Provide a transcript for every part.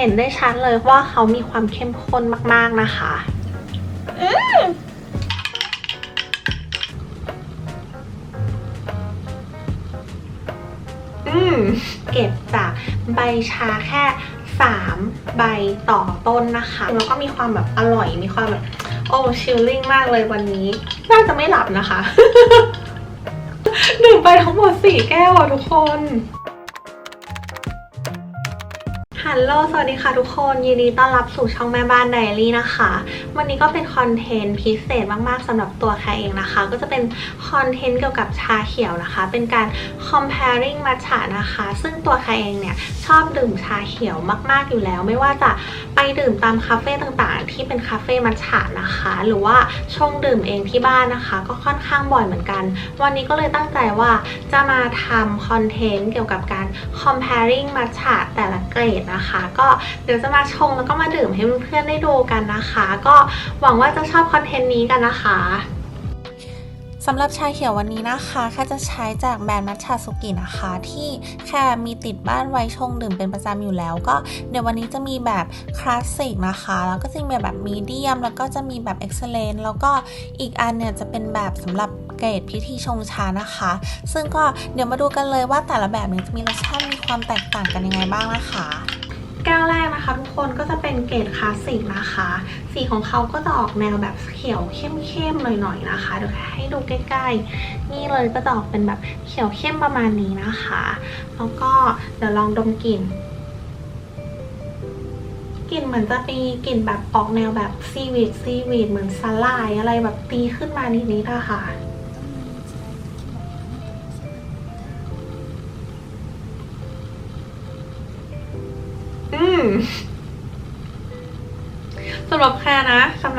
เห็นได้ชัดเลยว่าเขามีความเข้มข้นมากๆนะคะอืมอืมเก็บจากใบชาแค่ 3 ใบต่อต้นนะคะ แล้วก็มีความแบบอร่อย มีความแบบโอ้ชิลลิ่งมากเลยวันนี้ น่าจะไม่หลับนะคะ ดื่มไปทั้งหมด 4 แก้วอะทุกคน ฮัลโหล สวัสดีค่ะทุกคน ยินดีต้อนรับสู่ช่องแม่บ้านไดอารี่นะคะ วันนี้ก็เป็นคอนเทนต์พิเศษมากๆสำหรับตัวแคเองนะคะ ก็จะเป็นคอนเทนต์เกี่ยวกับชาเขียวนะคะ เป็นการ comparing มัทฉะนะคะ ซึ่งตัวแคเองเนี่ยชอบดื่มชาเขียวมากๆอยู่แล้ว ไม่ว่าจะไปดื่มตามคาเฟ่ต่างๆ ที่เป็นคาเฟ่มัทฉะนะคะ หรือว่าชงดื่มเองที่บ้านนะคะ ก็ค่อนข้างบ่อยเหมือนกัน วันนี้ก็เลยตั้งใจว่าจะมาทำคอนเทนต์เกี่ยวกับการ comparing มัทฉะแต่ละเกรดนะคะ ก็เดี๋ยวจะมาชงแล้วก็มาดื่มให้เพื่อนๆได้ดูกันนะคะ ก็หวังว่าจะชอบคอนเทนต์นี้กันนะคะสำหรับชาเขียววันนี้นะคะค่าจะใช้จากแบรนด์มัทฉะสุกินะคะ ที่แค่มีติดบ้านไว้ชงดื่มเป็นประจำอยู่แล้ว ก็เดี๋ยววันนี้จะมีแบบคลาสสิกนะคะ แล้วก็จะมีแบบมีเดียม แล้วก็จะมีแบบเอ็กซ์เลนแล้วก็อีกอันเนี่ยจะเป็นแบบสำหรับเกรดพิธีชงชานะคะ ซึ่งก็เดี๋ยวมาดูกันเลยว่าแต่ละแบบเนี่ยจะมีรสชาติมีความแตกต่างกันยังไงบ้างนะคะ แก้วแรกนะคะ ทุกคนก็จะเป็นเกรดคลาสสิกนะคะ สีของเขาก็จะออกแนวแบบเขียวเข้มๆหน่อยๆนะคะเดี๋ยวให้ดูใกล้ๆ นี่เลยก็จะออกเป็นแบบเขียวเข้มประมาณนี้นะคะแล้วก็เดี๋ยวลองดมกลิ่นกลิ่นเหมือนจะมีกลิ่นแบบออกแนวแบบซีวีดซีวีดเหมือนสลายอะไรแบบตีขึ้นมานิดๆอะค่ะ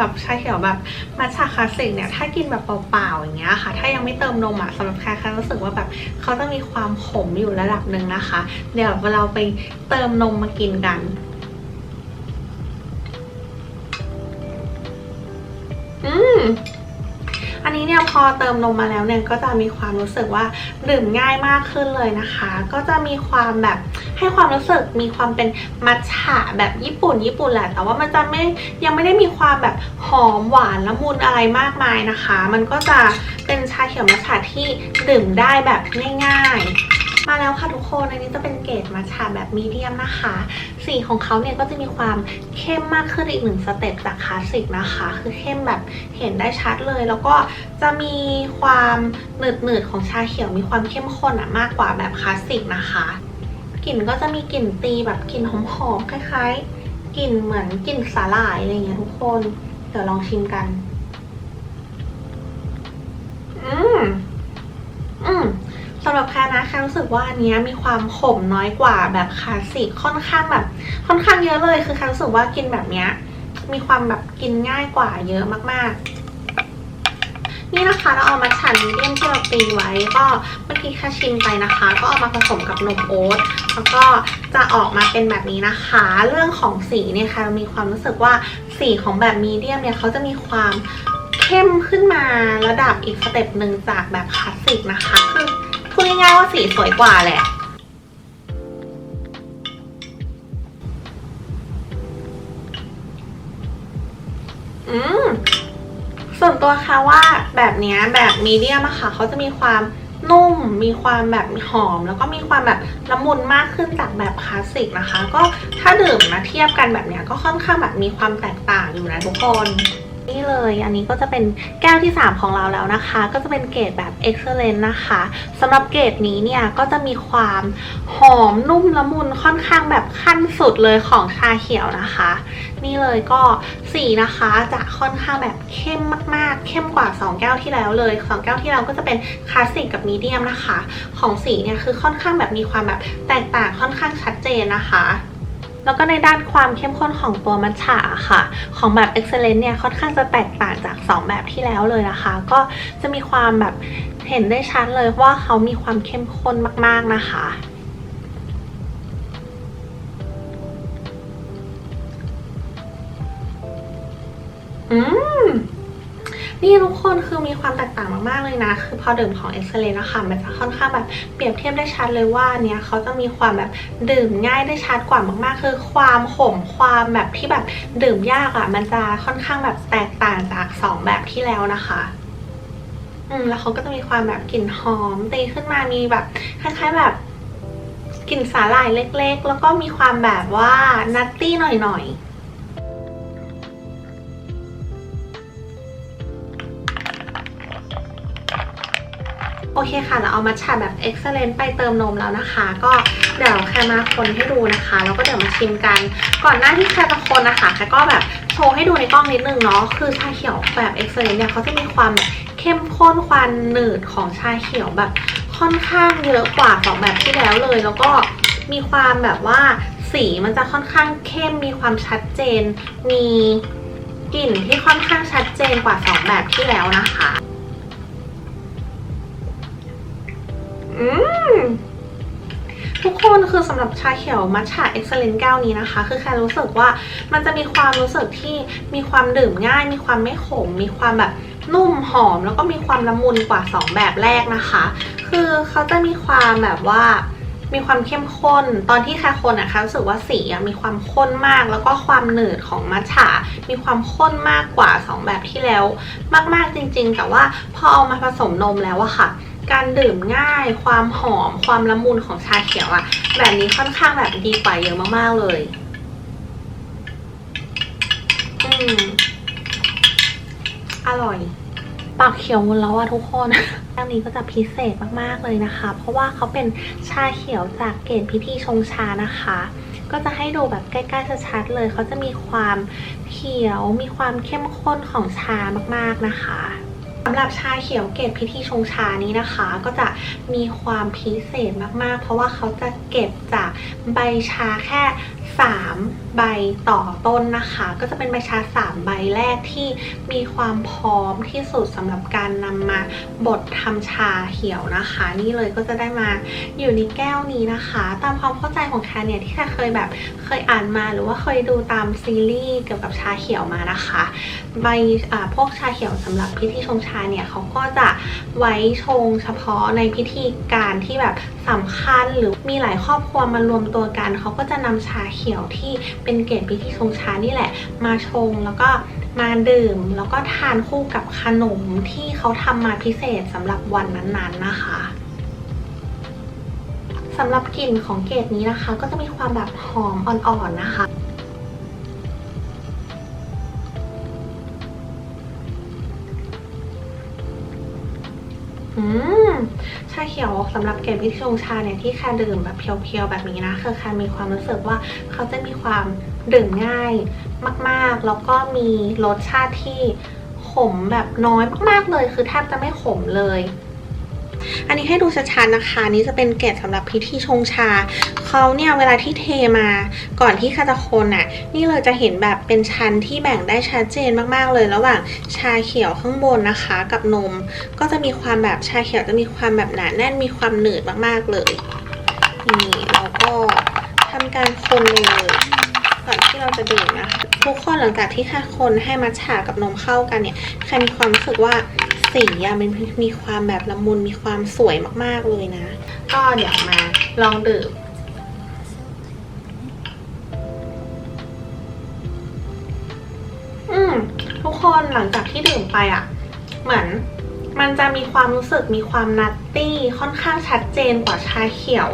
รับชาเขียวแบบมัทฉะคลาสสิกเนี่ยถ้ากินแบบเปล่าๆอย่างเงี้ยค่ะ ถ้ายังไม่เติมนมอะสำหรับใครค่รู้สึกว่าแบบเขาจะมีความขมอยู่ระดับหนึ่งนะคะ เดี๋ยวเราไปเติมนมมากินกัน อันนี้เนี่ยพอเติมนมมาแล้วเนี่ยก็จะมีความรู้สึกว่าดื่มง่ายมากขึ้นเลยนะคะ ก็จะมีความแบบให้ความรู้สึกมีความเป็นมัทฉะแบบญี่ปุ่น ญี่ปุ่นแหละ แต่ว่ามันจะไม่ยังไม่ได้มีความแบบหอมหวานละมุนอะไรมากมายนะคะ มันก็จะเป็นชาเขียวมัทฉะที่ดื่มได้แบบง่าย ๆ มาแล้วค่ะทุกคนอันนี้จะเป็นเกรดมัทฉะแบบมีเดียมนะคะ สีของเขาเนี่ยก็จะมีความเข้มมากขึ้นอีกหนึ่งสเต็ปจากคลาสสิกนะคะ คือเข้มแบบเห็นได้ชัดเลย แล้วก็จะมีความหนืดหนืดๆของชาเขียวมีความเข้มข้นอะมากกว่าแบบคลาสสิกนะคะกลิ่นก็จะมีกลิ่นตีแบบกลิ่นหอมๆคล้าย ๆกลิ่นเหมือนกลิ่นสาหร่ายอะไรเงี้ยทุกคน เดี๋ยวลองชิมกัน อืม อืม สำหรับแค่นะแค่รู้สึกว่าอันนี้มีความขมน้อยกว่าแบบคลาสสิกค่อนข้างแบบ ค่อนข้างเยอะเลย คือแค่รู้สึกว่ากินแบบเนี้ยมีความแบบกินง่ายกว่าเยอะมากๆนี่นะคะเราเอามาฉันมีเดียมที่เราตีไว้ก็เมื่อกี้แค่ชิมไปนะคะ ก็เอามาผสมกับนมโอ๊ตแล้วก็จะออกมาเป็นแบบนี้นะคะ เรื่องของสีเนี่ยค่ะมีความรู้สึกว่าสีของแบบมีเดียมเนี่ยเขาจะมีความเข้มขึ้นมาระดับอีกสเต็ปหนึ่งจากแบบคลาสสิกนะคะคือ ง่ายๆว่าสีสวยกว่าแหละ อืม ส่วนตัวค่ะว่าแบบนี้แบบมีเดียมอะค่ะเขาจะมีความนุ่ม มีความแบบหอม แล้วก็มีความแบบละมุนมากขึ้นจากแบบคลาสสิกนะคะ ก็ถ้าดื่มมาเทียบกันแบบนี้ก็ค่อนข้างแบบมีความแตกต่างอยู่นะทุกคน นี่เลยอันนี้ก็จะเป็นแก้วที่ 3 ของเราแล้วนะคะ ก็จะเป็นเกรดแบบ excellent นะคะสำหรับเกรดนี้เนี่ยก็จะมีความหอมนุ่มละมุนค่อนข้างแบบขั้นสุดเลยของชาเขียวนะคะ นี่เลยก็สีนะคะจะค่อนข้างแบบเข้มมากๆ เข้มกว่า 2 แก้วที่แล้วเลย2แก้วที่แล้วก็จะเป็นคลาสสิกกับมีเดียมนะคะ ของสีเนี่ยคือค่อนข้างแบบมีความแบบแตกต่างค่อนข้างชัดเจนนะคะ แล้วก็ในด้านความเข้มข้นของตัวมัทฉะค่ะ ของแบบ Excellent เนี่ยค่อนข้างจะแตกต่างจาก 2 แบบที่แล้วเลยนะคะ ก็จะมีความแบบเห็นได้ชัดเลยว่าเขามีความเข้มข้นมากๆนะคะอืมนี่ทุกคนคือมีความแตก มากเลยนะคือพอดื่มของเอ็กซ์เลนนะคะมันจะค่อนข้างแบบเปรียบเทียบได้ชัดเลยว่าเนี้ยเขาจะมีความแบบดื่มง่ายได้ชัดกว่ามากๆ คือความขมความแบบที่แบบดื่มยากอะ่ะมันจะค่อนข้างแบบแตกต่างจากสองแบบที่แล้วนะคะอืมแล้วเขาก็จะมีความแบบกลิ่นหอมตีขึ้นมามีแบบคล้ายๆแบบกลิ่นสาหร่ายเล็ก ๆ แล้วก็มีความแบบว่านัตตี้หน่อยๆ โอเคค่ะ เราเอามัทฉะแบบ excellent ไปเติมนมแล้วนะคะ ก็เดี๋ยวแค่มาคนให้ดูนะคะ แล้วก็เดี๋ยวมาชิมกัน ก่อนหน้าที่แค่จะคนนะคะแค่ก็แบบโชว์ให้ดูในกล้องนิดนึงเนาะ คือชาเขียวแบบ excellent เนี่ยเขาจะมีความแบบเข้มข้นความหนืดของชาเขียวแบบค่อนข้างเยอะกว่าของแบบที่แล้วเลย แล้วก็มีความแบบว่าสีมันจะค่อนข้างเข้ม มีความชัดเจน มีกลิ่นที่ค่อนข้างชัดเจนกว่าสองแบบที่แล้วนะคะ อืมทุกคนคือสำหรับชาเขียวมัทฉะเอ็กซ์เลนแก้วนี้นะคะ คือแค่รู้สึกว่ามันจะมีความรู้สึกที่มีความดื่มง่าย มีความไม่ขม มีความแบบนุ่มหอม แล้วก็มีความละมุนกว่า 2 แบบแรกนะคะ คือเขาจะมีความแบบว่ามีความเข้มข้น ตอนที่แค่คนอะคะรู้สึกว่าสีมีความข้นมาก แล้วก็ความหนืดของมัทฉะมีความข้นมากกว่า 2 แบบที่แล้ว มากๆจริง ๆ แต่ว่าพอเอามาผสมนมแล้วอะค่ะ การดื่มง่าย ความหอม ความละมุนของชาเขียวอะแบบนี้ค่อนข้างแบบดีกว่าเยอะมากๆเลย อืม อร่อย ปากเขียวหมดแล้วอะทุกคนแก้วนี้ก็จะพิเศษมากๆเลยนะคะ เพราะว่าเขาเป็นชาเขียวจากเกรดพิธีชงชานะคะ ก็จะให้ดูแบบใกล้ๆชัดๆเลย เขาจะมีความเขียว มีความเข้มข้นของชามากๆนะคะำหรับชาเขียวเกรดพิธีชงชานี้นะคะ ก็จะมีความพิเศษมากๆ เพราะว่าเขาจะเก็บจากใบชาแค่ 3 ใบต่อต้นนะคะ ก็จะเป็นใบชา 3 ใบแรกที่มีความพร้อมที่สุดสำหรับการนำมาบดทำชาเขียวนะคะ นี่เลยก็จะได้มาอยู่ในแก้วนี้นะคะ ตามความเข้าใจของแคนเนี่ยที่แคเคยแบบเคยอ่านมาหรือว่าเคยดูตามซีรีส์เกี่ยวกับชาเขียวมานะคะ ใบอ่าพวกชาเขียวสำหรับพิธีชงชาเนี่ยเขาก็จะไว้ชงเฉพาะในพิธีการที่แบบสำคัญหรือมีหลายครอบครัวมารวมตัวกัน เขาก็จะนำชาเขียวที่เป็นเกรดพิธีชงชานี่แหละ มาชงแล้วก็มาดื่ม แล้วก็ทานคู่กับขนมที่เขาทำมาพิเศษสำหรับวันนั้นๆนะคะสำหรับกลิ่นของเกรดนี้นะคะ ก็จะมีความแบบหอมอ่อนๆนะคะ อืมชาเขียวสำหรับเกรดพิชงชาเนี่ยที่แค่ดื่มแบบเพียวๆแบบนี้นะคือแค่มีความรู้สึกว่าเขาจะมีความดื่มง่ายมากๆ แล้วก็มีรสชาติที่ขมแบบน้อยมากๆเลย คือแทบจะไม่ขมเลย อันนี้ให้ดูชัดๆนะคะ นี่จะเป็นเกล็ดสำหรับพิธีชงชา เขาเนี่ยเวลาที่เทมาก่อนที่คาจะคนอะ นี่เลยจะเห็นแบบเป็นชั้นที่แบ่งได้ชัดเจนมากๆเลย ระหว่างชาเขียวข้างบนนะคะ กับนม ก็จะมีความแบบชาเขียวจะมีความแบบหนาแน่นมีความหนืดมากๆเลยนี่เราก็ทำการคนเลย ก่อนที่เราจะดื่มนะคะทุกคนหลังจากที่ค่ะคนให้มัทฉะกับนมเข้ากันเนี่ยใครมีความรู้สึกว่าสีอะมันมีความแบบละมุนมีความสวยมากๆเลยนะ ก็เดี๋ยวมาลองดื่มอืมทุกคนหลังจากที่ดื่มไปอะเหมือนมันจะมีความรู้สึกมีความนัตตี้ค่อนข้างชัดเจนกว่าชาเขียว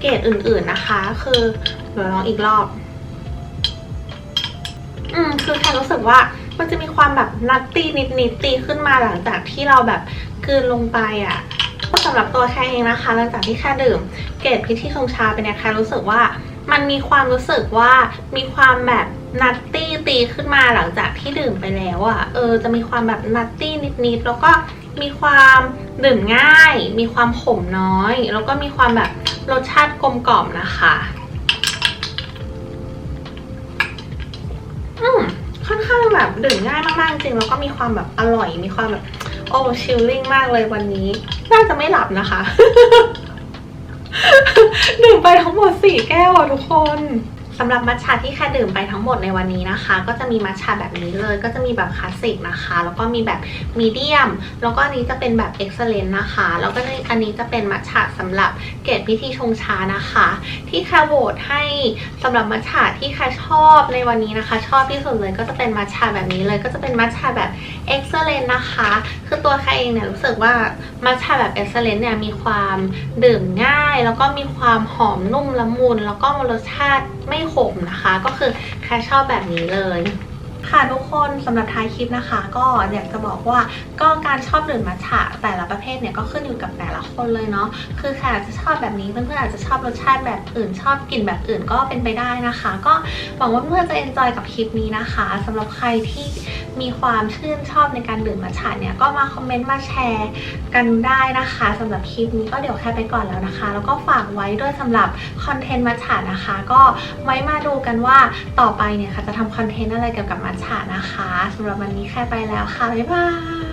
เกรดอื่นๆนะคะ คือเดี๋ยวลองอีกรอบ อืมคือแค่รู้สึกว่ามันจะมีความแบบนัตตี้นิดๆตีขึ้นมาหลังจากที่เราแบบกืนลงไปอะก็สำหรับตัวแค่เองนะคะหลังจากที่แค่ดื่ม เกรดพิธีชงชาไปเนี่ยแค่รู้สึกว่ามันมีความรู้สึกว่ามีความแบบนัตตี้ตีขึ้นมาหลังจากที่ดื่มไปแล้วอะ่ะเออจะมีความแบบนัตตี้นิดๆแล้วก็มีความดื่มง่าย มีความขมน้อย แล้วก็มีความแบบรสชาติกลมกล่อมนะคะ แบบดื่มง่ายมากๆจริงแล้วก็มีความแบบอร่อย มีความแบบโอ้ชิลลิ่งมากเลยวันนี้ น่าจะไม่หลับนะคะ ดื่มไปทั้งหมดสี่แก้วอะทุกคน สำหรับมัทฉะที่แค่ดื่มไปทั้งหมดในวันนี้นะคะ ก็จะมีมัทฉะแบบนี้เลยก็จะมีแบบคลาสสิกนะคะ แล้วก็มีแบบมีเดียม แล้วก็อันนี้จะเป็นแบบเอ็กซ์เลนนะคะ แล้วก็อันนี้จะเป็นมัทฉะสำหรับเกรดพิธีชงชานะคะ ที่แค่โหวตให้สำหรับมัทฉะที่แค่ชอบในวันนี้นะคะ ชอบที่สุดเลยก็จะเป็นมัทฉะแบบนี้เลยก็จะเป็นมัทฉะแบบเอ็กซ์เลนนะคะ คือตัวแค่เองเนี่ยรู้สึกว่ามัทฉะแบบเอ็กซ์เลนเนี่ยมีความดื่มง่าย แล้วก็มีความหอมนุ่มละมุนแล้วก็รสชาติ ไม่ขมนะคะ ก็คือแค่ชอบแบบนี้เลยค่ะทุกคนสำหรับท้ายคลิปนะคะ ก็อยากจะบอกว่าก็การชอบดื่มมัทฉะแต่ละประเภทเนี่ยก็ขึ้นอยู่กับแต่ละคนเลยเนาะคือใครอาจจะชอบแบบนี้เพื่อนๆอาจจะชอบรสชาติแบบอื่น ชอบกลิ่นแบบอื่นก็เป็นไปได้นะคะ ก็หวังว่าเพื่อนๆจะเอนจอยกับคลิปนี้นะคะสำหรับใครที่ มีความชื่นชอบในการดื่มมัทฉะเนี่ยก็มาคอมเมนต์มาแชร์กันได้นะคะสำหรับคลิปนี้ก็เดี๋ยวแค่ไปก่อนแล้วนะคะ แล้วก็ฝากไว้ด้วยสำหรับคอนเทนต์มัทฉะนะคะ ก็ไว้มาดูกันว่าต่อไปเนี่ยค่ะจะทำคอนเทนต์อะไรเกี่ยวกับมัทฉะนะคะสำหรับวันนี้แค่ไปแล้วค่ะบ๊ายบาย